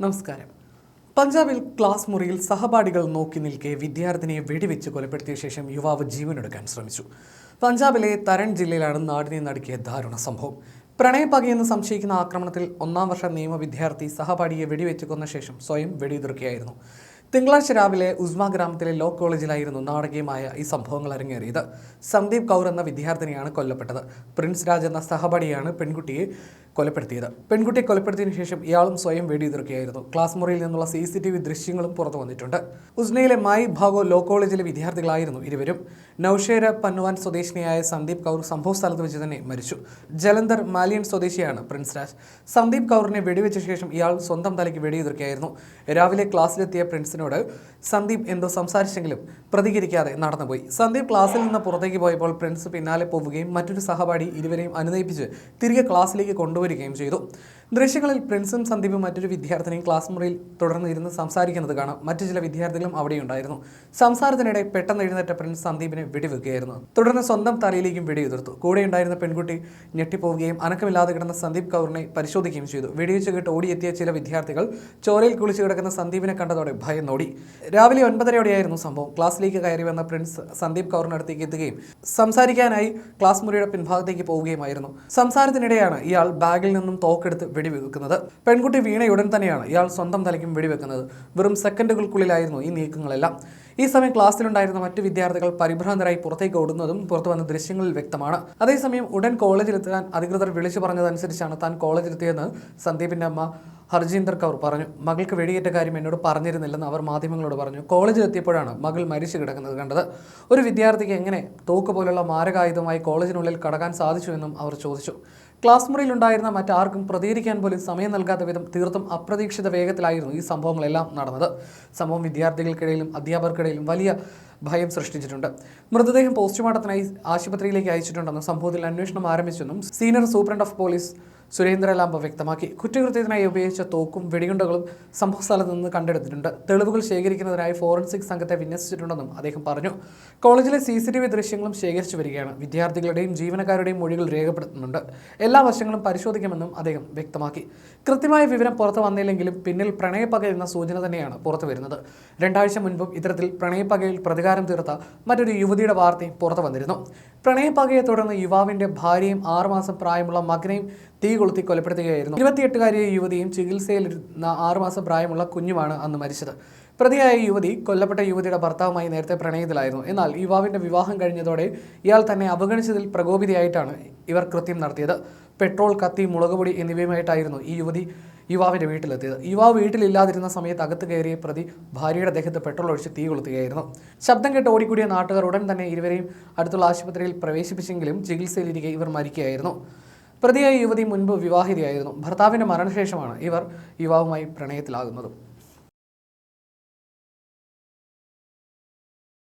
നമസ്കാരം. പഞ്ചാബിൽ ക്ലാസ് മുറിയിൽ സഹപാഠികൾ നോക്കി നിൽക്കെ വിദ്യാർത്ഥിനിയെ വെടിവെച്ച് കൊലപ്പെടുത്തിയ ശേഷം യുവാവ് ജീവനെടുക്കാൻ ശ്രമിച്ചു. പഞ്ചാബിലെ തരൺ ജില്ലയിലാണ് നാടിനെ നടുക്കിയ ദാരുണ സംഭവം. പ്രണയപ്പകയെന്ന് സംശയിക്കുന്ന ആക്രമണത്തിൽ ഒന്നാം വർഷ നിയമ വിദ്യാർത്ഥി സഹപാഠിയെ വെടിവെച്ച് കൊന്ന ശേഷം സ്വയം വെടിയുതിർക്കുകയായിരുന്നു. തിങ്കളാഴ്ച രാവിലെ ഉസ്മ ഗ്രാമത്തിലെ ലോ കോളേജിലായിരുന്നു നാടകീയമായ ഈ സംഭവങ്ങൾ അരങ്ങേറിയത്. സന്ദീപ് കൗർ എന്ന വിദ്യാർത്ഥിനിയാണ് കൊല്ലപ്പെട്ടത്. പ്രിൻസ് രാജ് എന്ന സഹപാഠിയാണ് പെൺകുട്ടിയെ കൊലപ്പെടുത്തിയത്. പെൺകുട്ടിയെ കൊലപ്പെടുത്തിയതിനു ശേഷം ഇയാളും സ്വയം വെടിയുതിർക്കുകയായിരുന്നു. ക്ലാസ് മുറിയിൽ നിന്നുള്ള സി സി ടി വി ദൃശ്യങ്ങളും പുറത്തു വന്നിട്ടുണ്ട്. ഉസ്നയിലെ മായി ഭാഗോ ലോ കോളേജിലെ വിദ്യാർത്ഥികളായിരുന്നു ഇരുവരും. നൌഷേര പന്നുവാൻ സ്വദേശിനിയായ സന്ദീപ് കൗർ സംഭവ സ്ഥലത്ത് വെച്ച് തന്നെ മരിച്ചു. ജലന്ധർ മാലിയൻ സ്വദേശിയാണ് പ്രിൻസ് രാജ്. സന്ദീപ് കൗറിനെ വെടിവെച്ച ശേഷം ഇയാൾ സ്വന്തം തലയ്ക്ക് വെടിയുതിർക്കുകയായിരുന്നു. രാവിലെ ക്ലാസ്സിലെത്തിയ പ്രിൻസിനോട് സന്ദീപ് എന്തോ സംസാരിച്ചെങ്കിലും പ്രതികരിക്കാതെ നടന്നുപോയി. സന്ദീപ് ക്ലാസ്സിൽ നിന്ന് പുറത്തേക്ക് പോയപ്പോൾ പ്രിൻസ് പിന്നാലെ പോവുകയും മറ്റൊരു സഹപാഠി ഇരുവരെയും അനുനയിപ്പിച്ച് തിരികെ ക്ലാസ്സിലേക്ക് കൊണ്ടുവരികയും ചെയ്തു. ദൃശ്യങ്ങളിൽ പ്രിൻസും സന്ദീപും മറ്റൊരു വിദ്യാർത്ഥിനിയും ക്ലാസ് മുറിയിൽ തുടർന്ന് ഇരുന്ന് സംസാരിക്കുന്നത് കാണാം. മറ്റു ചില വിദ്യാർത്ഥികളും അവിടെ ഉണ്ടായിരുന്നു സംസാരത്തിനിടെ പെട്ടെന്ന് എഴുന്നേറ്റ പ്രിൻസ് സന്ദീപിനെ വെടിവെക്കുകയായിരുന്നു. തുടർന്ന് സ്വന്തം തലയിലേക്കും വെടിയുതിർത്തു കൂടെ ഉണ്ടായിരുന്ന പെൺകുട്ടി ഞെട്ടിപ്പോവുകയും അനക്കമില്ലാതെ കിടന്ന സന്ദീപ് കൗറിനെ പരിശോധിക്കുകയും ചെയ്തു. വെടിവെച്ച് കേട്ട് ഓടിയെത്തിയ ചില വിദ്യാർത്ഥികൾ ചോരയിൽ കുളിച്ചു കിടക്കുന്ന സന്ദീപിനെ കണ്ടതോടെ ഭയം നോടി രാവിലെ ഒൻപതരയോടെയായിരുന്നു സംഭവം. ക്ലാസ്സിലേക്ക് കയറി വന്ന പ്രിൻസ് സന്ദീപ് കൗറിനടുത്തേക്ക് എത്തുകയും സംസാരിക്കാനായി ക്ലാസ് മുറിയുടെ പിൻഭാഗത്തേക്ക് പോവുകയുമായിരുന്നു. സംസാരത്തിനിടെയാണ് ഇയാൾ ബാഗിൽ നിന്നും തോക്കെടുത്ത് വെടിവെക്കുന്നത്. പെൺകുട്ടി വീണയുടൻ തന്നെയാണ് ഇയാൾ സ്വന്തം തലയ്ക്കും വെടിവെക്കുന്നത്. വെറും സെക്കൻഡുകൾക്കുള്ളിലായിരുന്നു ഈ നീക്കങ്ങളെല്ലാം. ഈ സമയം ക്ലാസ്സിലുണ്ടായിരുന്ന മറ്റു വിദ്യാർത്ഥികൾ പരിഭ്രാന്തരായി പുറത്തേക്ക് ഓടുന്നതും പുറത്തു വന്ന ദൃശ്യങ്ങളിൽ വ്യക്തമാണ്. അതേസമയം ഉടൻ കോളേജിലെത്താൻ അധികൃതർ വിളിച്ചു പറഞ്ഞതനുസരിച്ചാണ് താൻ കോളേജിലെത്തിയതെന്ന് സന്ദീപിന്റെ അമ്മ ഹർജീന്ദർ കൗർ പറഞ്ഞു മകൾക്ക് വെടിയേറ്റ കാര്യം എന്നോട് പറഞ്ഞിരുന്നില്ലെന്ന് അവർ മാധ്യമങ്ങളോട് പറഞ്ഞു. കോളേജിലെത്തിയപ്പോഴാണ് മകൾ മരിച്ചു കിടക്കുന്നത് കണ്ടത്. ഒരു വിദ്യാർത്ഥിക്ക് എങ്ങനെ തോക്ക് പോലുള്ള മാരകായുധമായി കോളേജിനുള്ളിൽ കടക്കാൻ സാധിച്ചുവെന്നും അവർ ചോദിച്ചു. ക്ലാസ് മുറിയിലുണ്ടായിരുന്ന മറ്റാർക്കും പ്രതികരിക്കാൻ പോലും സമയം നൽകാത്ത വിധം തീർത്തും അപ്രതീക്ഷിത വേഗത്തിലായിരുന്നു ഈ സംഭവങ്ങളെല്ലാം നടന്നത്. സംഭവം വിദ്യാർത്ഥികൾക്കിടയിലും അധ്യാപകർക്കിടയിലും വലിയ ഭയം സൃഷ്ടിച്ചിട്ടുണ്ട്. മൃതദേഹം പോസ്റ്റ്മോർട്ടത്തിനായി ആശുപത്രിയിലേക്ക് അയച്ചിട്ടുണ്ടെന്നും സംഭവത്തിൽ അന്വേഷണം ആരംഭിച്ചെന്നും senior superintendent of police Surendra Lamba വ്യക്തമാക്കി. കുറ്റകൃത്യത്തിനായി ഉപയോഗിച്ച തോക്കും വെടിയുണ്ടകളും സംഭവ സ്ഥലത്ത് നിന്ന് കണ്ടെടുത്തിട്ടുണ്ട്. തെളിവുകൾ ശേഖരിക്കുന്നതിനായി ഫോറൻസിക് സംഘത്തെ വിന്യസിച്ചിട്ടുണ്ടെന്നും അദ്ദേഹം പറഞ്ഞു. കോളേജിലെ സി സി ടി വി ദൃശ്യങ്ങളും ശേഖരിച്ചു വരികയാണ്. വിദ്യാർത്ഥികളുടെയും ജീവനക്കാരുടെയും മൊഴികൾ രേഖപ്പെടുത്തുന്നുണ്ട്. എല്ലാ വശങ്ങളും പരിശോധിക്കുമെന്നും അദ്ദേഹം വ്യക്തമാക്കി. കൃത്യമായ വിവരം പുറത്തു വന്നില്ലെങ്കിലും പിന്നിൽ പ്രണയപ്പക എന്ന സൂചന തന്നെയാണ് പുറത്തു വരുന്നത്. രണ്ടാഴ്ച മുൻപും ഇത്തരത്തിൽ പ്രണയപ്പകയിൽ പ്രതികാരം തീർത്ത മറ്റൊരു യുവതിയുടെ വാർത്തയും പുറത്തു വന്നിരുന്നു. പ്രണയപ്പകയെ തുടർന്ന് യുവാവിന്റെ ഭാര്യയും ആറുമാസം പ്രായമുള്ള മകനെയും തീ കൊളുത്തി കൊലപ്പെടുത്തുകയായിരുന്നു. ഇരുപത്തിയെട്ടുകാരിയായ യുവതിയും ചികിത്സയിലിരുന്ന ആറുമാസം പ്രായമുള്ള കുഞ്ഞുമാണ് അന്ന് മരിച്ചത്. പ്രതിയായ യുവതി കൊല്ലപ്പെട്ട യുവതിയുടെ ഭർത്താവുമായി നേരത്തെ പ്രണയത്തിലായിരുന്നു. എന്നാൽ യുവാവിന്റെ വിവാഹം കഴിഞ്ഞതോടെ ഇയാൾ തന്നെ അവഗണിച്ചതിൽ പ്രകോപിതയായിട്ടാണ് ഇവർ കൃത്യം നടത്തിയത്. പെട്രോൾ കത്തി മുളകുപൊടി എന്നിവയുമായിട്ടായിരുന്നു ഈ യുവതി യുവാവിന്റെ വീട്ടിലെത്തിയത്. യുവാവ് വീട്ടിലില്ലാതിരുന്ന സമയത്ത് അകത്ത് കയറിയ പ്രതി ഭാര്യയുടെ ദേഹത്ത് പെട്രോൾ ഒഴിച്ച് തീ കൊളുത്തുകയായിരുന്നു. ശബ്ദം കേട്ട് ഓടിക്കൂടിയ നാട്ടുകാർ ഉടൻ തന്നെ ഇരുവരെയും അടുത്തുള്ള ആശുപത്രിയിൽ പ്രവേശിപ്പിച്ചെങ്കിലും ചികിത്സയിലിരിക്കെ ഇവർ മരിക്കുകയായിരുന്നു. പ്രതിയായ യുവതി മുൻപ് വിവാഹിതയായിരുന്നു. ഭർത്താവിന്റെ മരണശേഷമാണ് ഇവർ യുവാവുമായി പ്രണയത്തിലാകുന്നത്.